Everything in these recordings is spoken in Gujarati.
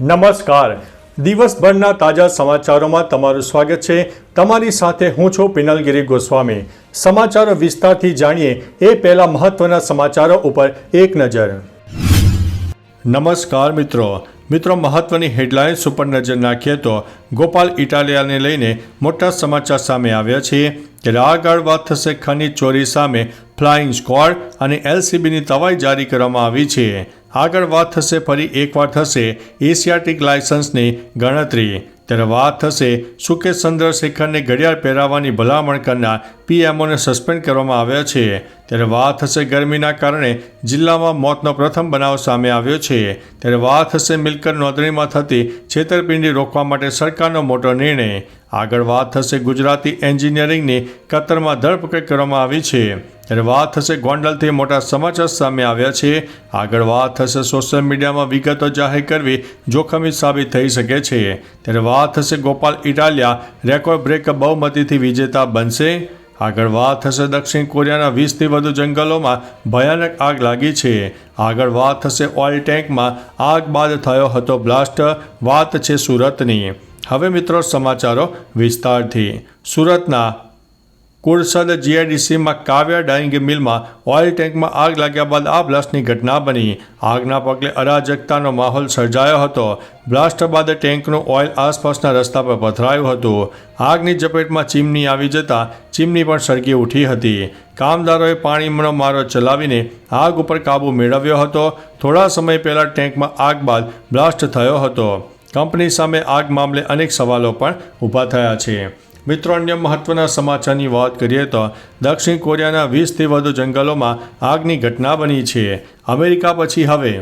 નમસ્કાર. દિવસભરના તાજા સમાચારોમાં તમારું સ્વાગત છે. તમારી સાથે હું છું પિનલગીરી ગોસ્વામી. સમાચારો વિસ્તારથી જાણીએ એ પહેલા મહત્વના સમાચારો ઉપર એક નજર. નમસ્કાર મિત્રો. મિત્રો, મહત્વની હેડલાઇન્સ ઉપર નજર નાખીએ તો ગોપાલ ઇટાલિયાને લઈને મોટા સમાચાર સામે આવ્યા છે ત્યારે આગળ વાત થશે, ખનીજ ચોરી સામે ફ્લાઇંગ સ્ક્વોડ અને એલસીબીની તવાઈ જારી કરવામાં આવી છે. આગળ વાત થશે, ફરી એકવાર થશે. એશિયાટિક લાયસન્સની ગણતરી. ત્યારે વાત થશે સુકેશ ચંદ્રશેખરને ઘડિયાળ પહેરાવવાની ભલામણ કરનાર પીએમઓને સસ્પેન્ડ કરવામાં આવ્યા છે. ત્યારે વાત થશે ગરમીના કારણે જિલ્લામાં મોતનો પ્રથમ બનાવ સામે આવ્યો છે. ત્યારે વાત થશે મિલકત નોંધણીમાં થતી છેતરપિંડી રોકવા માટે સરકારનો મોટો નિર્ણય. આગળ વાત થશે ગુજરાતી એન્જિનિયરિંગની કતરમાં ધરપકડ કરવામાં આવી છે. ત્યારે વાત થશે ગોંડલથી મોટા સમાચાર સામે આવ્યા છે. આગળ વાત થશે સોશિયલ મીડિયામાં વિગતો જાહેર કરવી જોખમી સાબિત થઈ શકે છે. ત્યારે વાત થશે ગોપાલ ઇટાલિયા, રેકોર્ડ બ્રેક બહુમતીથી વિજેતા બનશે. આગળ વાત થશે દક્ષિણ કોરિયાના વીસથી વધુ જંગલોમાં ભયાનક આગ લાગી છે. આગળ વાત થશે ઓઇલ ટેન્કમાં આગ બાદ થયો હતો બ્લાસ્ટ. વાત છે સુરતની. હવે મિત્રો સમાચારો વિસ્તારથી. સુરતના કુરસદ જીઆઈડીસીમાં કાવ્યા ડાઇંગ મિલમાં ઓઇલ ટેન્કમાં આગ લાગ્યા બાદ આ બ્લાસ્ટની ઘટના બની. આગના પગલે અરાજકતાનો માહોલ સર્જાયો હતો. બ્લાસ્ટ બાદ ટેન્કનું ઓઇલ આસપાસના રસ્તા પર પથરાયું હતું. આગની ઝપેટમાં ચીમની આવી જતાં ચીમની પણ સળગી ઉઠી હતી. કામદારોએ પાણીનો મારો ચલાવીને આગ ઉપર કાબૂ મેળવ્યો હતો. થોડા સમય પહેલાં ટેન્કમાં આગ બાદ બ્લાસ્ટ થયો હતો. કંપની સામે આગ મામલે અનેક સવાલો પણ ઊભા થયા છે. મિત્રો, અન્ય મહત્વના સમાચારની વાત કરીએ તો દક્ષિણ કોરિયાના વીસથી વધુ જંગલોમાં આગની ઘટના બની છે. અમેરિકા પછી હવે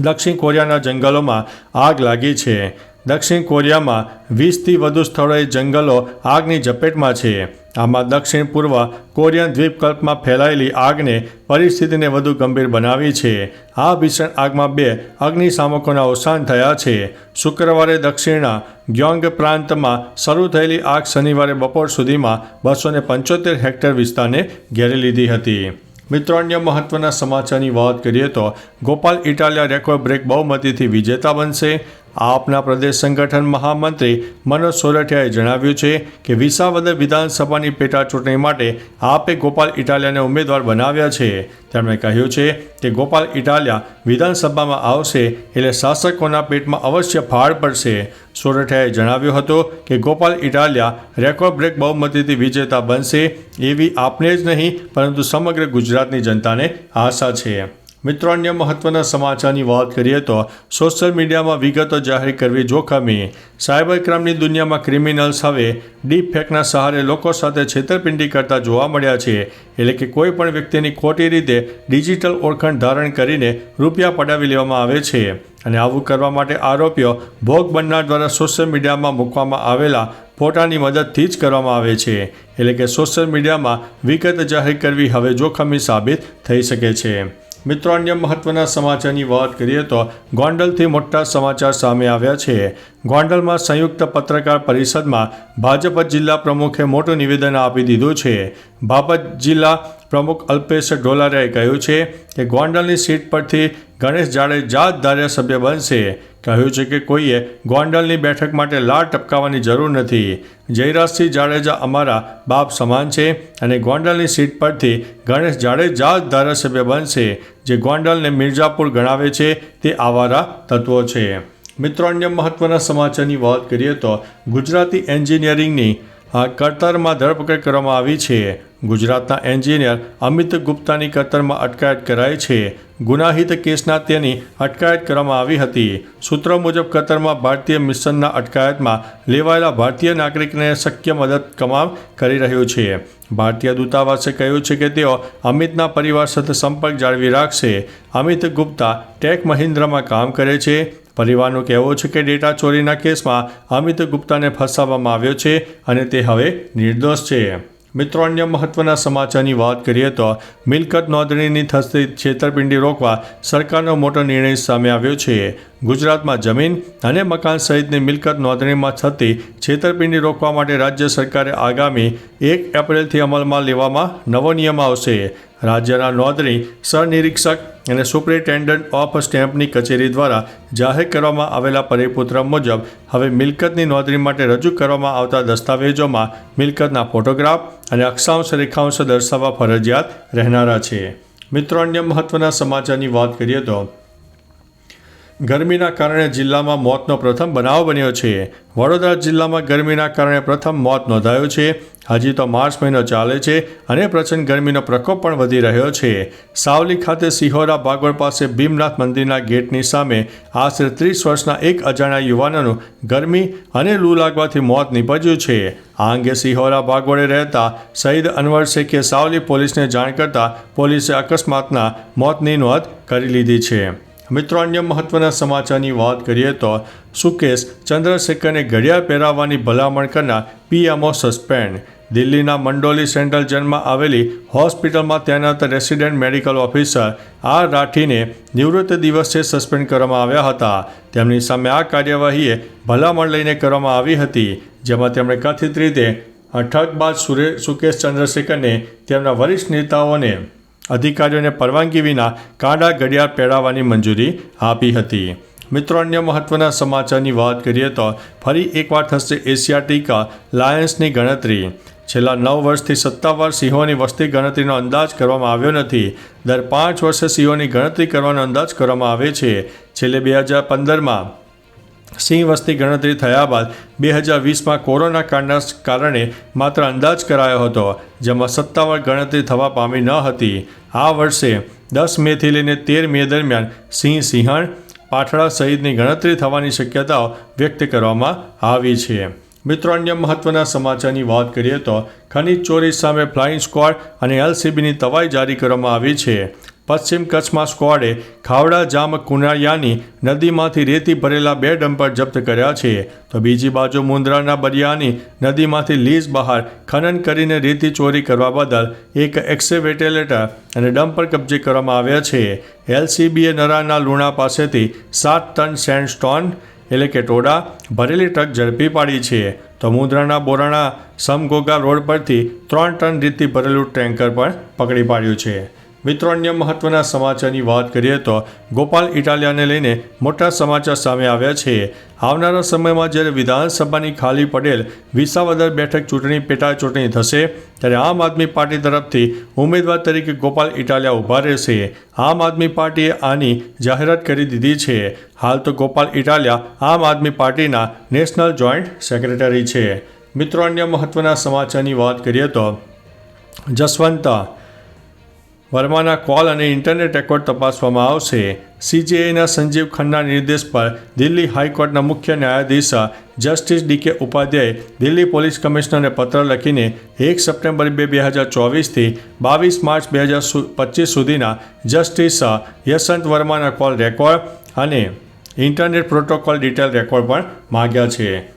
દક્ષિણ કોરિયાના જંગલોમાં આગ લાગી છે. દક્ષિણ કોરિયામાં વીસથી વધુ સ્થળોએ જંગલો આગની ઝપેટમાં છે. આમાં દક્ષિણ પૂર્વ કોરિયન દ્વીપકલ્પમાં ફેલાયેલી આગને પરિસ્થિતિને વધુ ગંભીર બનાવી છે. આ ભીષણ આગમાં બે અગ્નિશામકોના અવસાન થયા છે. શુક્રવારે દક્ષિણના ગ્યોંગ પ્રાંતમાં શરૂ થયેલી આગ શનિવારે બપોર સુધીમાં બસો પંચોતેર હેક્ટર વિસ્તારને ઘેરી લીધી હતી. મિત્રો, અન્ય મહત્વના સમાચારની વાત કરીએ તો ગોપાલ ઇટાલિયા રેકોર્ડ બ્રેક બહુમતીથી વિજેતા બનશે. આપના પ્રદેશ સંગઠન મહામંત્રી મનોજ સોરઠિયાએ જણાવ્યું છે કે વિસાવદર વિધાનસભાની પેટા ચૂંટણી માટે આપે ગોપાલ ઇટાલિયાને ઉમેદવાર બનાવ્યા છે. તેમણે કહ્યું છે કે ગોપાલ ઇટાલિયા વિધાનસભામાં આવશે એટલે શાસકોના પેટમાં અવશ્ય ફાળ પડશે. સોરઠિયાએ જણાવ્યું હતું કે ગોપાલ ઇટાલિયા રેકોર્ડ બ્રેક બહુમતીથી વિજેતા બનશે એવી આપને જ નહીં, પરંતુ સમગ્ર ગુજરાતની જનતાને આશા છે. મિત્રો, અન્ય મહત્વના સમાચારની વાત કરીએ તો સોશિયલ મીડિયામાં વિગતો જાહેર કરવી જોખમી. સાયબર ક્રાઇમની દુનિયામાં ક્રિમિનલ્સ હવે ડીપ ફેકના સહારે લોકો સાથે છેતરપિંડી કરતા જોવા મળ્યા છે. એટલે કે કોઈ પણ વ્યક્તિની ખોટી રીતે ડિજિટલ ઓળખાણ ધારણ કરીને રૂપિયા પડાવી લેવામાં આવે છે. અને આવું કરવા માટે આરોપીઓ ભોગ બનનાર દ્વારા સોશિયલ મીડિયામાં મૂકવામાં આવેલા ફોટાની મદદથી જ કરવામાં આવે છે. એટલે કે સોશિયલ મીડિયામાં વિગત જાહેર કરવી હવે જોખમી સાબિત થઈ શકે છે. મિત્રો, અન્ય મહત્વના સમાચારની વાત કરીએ તો ગોંડલથી મોટા સમાચાર સામે આવ્યા છે. ગોંડલમાં સંયુક્ત પત્રકાર પરિષદમાં ભાજપ જિલ્લા પ્રમુખે મોટું નિવેદન આપી દીધું છે. ભાજપ જિલ્લા પ્રમુખ અલ્પેશ ઢોલારાએ કહ્યું છે કે ગોંડલની સીટ પરથી ગણેશ જાડેજા જ ધારાસભ્ય બનશે. કહ્યું છે કે કોઈએ ગોંડલની બેઠક માટે લાળ ટપકાવવાની જરૂર નથી. જયરાજસિંહ જાડેજા અમારા બાપ સમાન છે અને ગોંડલની સીટ પરથી ગણેશ જાડેજા જ ધારાસભ્ય બનશે, જે ગોંડલને મિર્જાપુર ગણાવે છે તે આવારા તત્વો છે. મિત્રો, અન્ય મહત્વના સમાચારની વાત કરીએ તો ગુજરાતી એન્જિનિયરિંગની કતરમાં ધરપકડ કરવામાં આવી છે. ગુજરાતના એન્જિનિયર અમિત ગુપ્તાની કતરમાં અટકાયત કરાઈ છે. ગુનાહિત કેસના તેની અટકાયત કરવામાં આવી હતી. સૂત્રો મુજબ કતરમાં ભારતીય મિશનના અટકાયતમાં લેવાયેલા ભારતીય નાગરિકને શક્ય મદદ કમામ કરી રહ્યું છે. ભારતીય દૂતાવાસે કહ્યું છે કે તેઓ અમિતના પરિવાર સાથે સંપર્ક જાળવી રાખશે. અમિત ગુપ્તા ટેક મહિન્દ્રામાં કામ કરે છે. પરિવારનું કહેવું છે કે ડેટા ચોરીના કેસમાં અમિત ગુપ્તાને ફસાવવામાં આવ્યો છે અને તે હવે નિર્દોષ છે. મિત્રો, અન્ય મહત્વના સમાચારની વાત કરીએ તો મિલકત નોંધણીની થતી છેતરપિંડી રોકવા સરકારનો મોટો નિર્ણય સામે આવ્યો છે. ગુજરાતમાં જમીન અને મકાન સહિતની મિલકત નોંધણીમાં થતી છેતરપિંડી રોકવા માટે રાજ્ય સરકારે આગામી એક એપ્રિલથી અમલમાં લેવામાં નવો નિયમ આવશે. રાજ્યના નોંધણી સહનિરીક્ષક અને સુપ્રિન્ટેન્ડન્ટ ઓફ સ્ટેમ્પની કચેરી દ્વારા જાહેર કરવામાં આવેલા પરિપત્ર મુજબ હવે મિલકતની નોંધણી માટે રજૂ કરવામાં આવતા દસ્તાવેજોમાં મિલકતના ફોટોગ્રાફ અને અક્ષાંશ રેખાંશ દર્શાવવા ફરજિયાત રહેનારા છે. મિત્રો, અન્ય મહત્વના સમાચારની વાત કરીએ તો ગરમીના કારણે જિલ્લામાં મોતનો પ્રથમ બનાવ બન્યો છે. વડોદરા જિલ્લામાં ગરમીના કારણે પ્રથમ મોત નોંધાયું છે. હજી તો માર્ચ મહિનો ચાલે છે અને પ્રચંડ ગરમીનો પ્રકોપ પણ વધી રહ્યો છે. સાવલી ખાતે સિહોરા બાગોળ પાસે ભીમનાથ મંદિરના ગેટની સામે આશરે ત્રીસ વર્ષના એક અજાણ્યા યુવાનનું ગરમી અને લૂ લાગવાથી મોત નીપજ્યું છે. આ અંગે સિહોરા બાગોળે રહેતા સઈદ અનવર શેખે સાવલી પોલીસને જાણ કરતા પોલીસે અકસ્માતના મોતની નોંધ કરી લીધી છે. મિત્રો અન્ય મહત્વના સમાચારની વાત કરીએ તો સુકેશ ચંદ્રશેખરને ઘડિયાળ પહેરાવવાની ભલામણ કરનાર પીએમઓ સસ્પેન્ડ. દિલ્હીના મંડોલી સેન્ટ્રલ જેલમાં આવેલી હોસ્પિટલમાં તૈનાત રેસિડેન્ટ મેડિકલ ઓફિસર આર રાઠીને નિવૃત્ત દિવસે સસ્પેન્ડ કરવામાં આવ્યા હતા. તેમની સામે આ કાર્યવાહીએ ભલામણ લઈને કરવામાં આવી હતી, જેમાં તેમણે કથિત રીતે ઠગબાજ સુરે, સુકેશ ચંદ્રશેખરને તેમના વરિષ્ઠ નેતાઓને અધિકારીઓને પરવાનગી વિના કાંડા ઘડિયાળ પહેરાવવાની મંજૂરી આપી હતી. મિત્રો, અન્ય મહત્વના સમાચારની વાત કરીએ તો ફરી એકવાર થશે એશિયાટિકા લાયન્સની ગણતરી. છેલ્લા નવ વર્ષથી સત્તાવાર સિંહોની વસ્તી ગણતરીનો અંદાજ કરવામાં આવ્યો નથી. દર પાંચ વર્ષે સિંહોની ગણતરી કરવાનો અંદાજ કરવામાં આવે છે. છેલ્લે બે હજાર પંદરમાં સિંહ વસ્તી ગણતરી થયા બાદ બે હજાર વીસમાં કોરોના કાળના કારણે માત્ર અંદાજ કરાયો હતો, જેમાં સત્તાવાર ગણતરી થવા પામી ન હતી. આ વર્ષે દસ મેથી લઈને તેર મે દરમિયાન સિંહ સિંહણ પાઠડા સહિતની ગણતરી થવાની શક્યતાઓ વ્યક્ત કરવામાં આવી છે. મિત્રો, અન્ય મહત્વના સમાચારની વાત કરીએ તો ખનીજ ચોરી સામે ફ્લાઇંગ સ્ક્વોડ અને એલસીબીની તવાઈ જારી કરવામાં આવી છે. પશ્ચિમ કચ્છમાં સ્ક્વોડે ખાવડા જામ કુનાળિયાની નદીમાંથી રેતી ભરેલા બે ડમ્પર જપ્ત કર્યા છે. તો બીજી બાજુ મુન્દ્રાના બરિયાની નદીમાંથી લીઝ બહાર ખનન કરીને રેતી ચોરી કરવા બદલ એક એક્સેવેટેલેટર અને ડમ્પર કબજે કરવામાં આવ્યા છે. એલસીબીએ નરાના લુણા પાસેથી સાત ટન સેન્ડસ્ટોન, એટલે કે ટોડા ભરેલી ટ્રક ઝડપી પાડી છે. તો મુદ્રાના બોરાણા સમગોગા રોડ પરથી ત્રણ ટન રીતથી ભરેલું ટેન્કર પણ પકડી પાડ્યું છે. મિત્રો, અન્ય મહત્વના સમાચારની વાત કરીએ તો ગોપાલ ઇટાલિયાને લઈને મોટા સમાચાર સામે આવ્યા છે. આવનારા સમયમાં જ્યારે વિધાનસભાની ખાલી પડેલ વિસાવદર બેઠક ચૂંટણી પેટા ચૂંટણી થશે, ત્યારે આમ આદમી પાર્ટી તરફથી ઉમેદવાર તરીકે ગોપાલ ઇટાલિયા ઊભા રહેશે. આમ આદમી પાર્ટીએ આની જાહેરાત કરી દીધી છે. હાલ તો ગોપાલ ઇટાલિયા આમ આદમી પાર્ટીના નેશનલ જોઈન્ટ સેક્રેટરી છે. મિત્રો, અન્ય મહત્વના સમાચારની વાત કરીએ તો જસવંત વર્માના કોલ અને ઇન્ટરનેટ રેકોર્ડ તપાસવામાં આવશે. સીજેઆઈના સંજીવ ખન્ના નિર્દેશ પર દિલ્હી હાઈકોર્ટના મુખ્ય ન્યાયાધીશ justice D K Upadhyay Delhi police કમિશનરને પત્ર લખીને એક સપ્ટેમ્બર બે બે હજાર ચોવીસથી બાવીસ માર્ચ બે હજાર પચીસ સુધીના જસ્ટિસ યશવંત વર્માના કોલ રેકોર્ડ અને ઇન્ટરનેટ પ્રોટોકોલ ડિટેલ રેકોર્ડ પણ માગ્યા છે.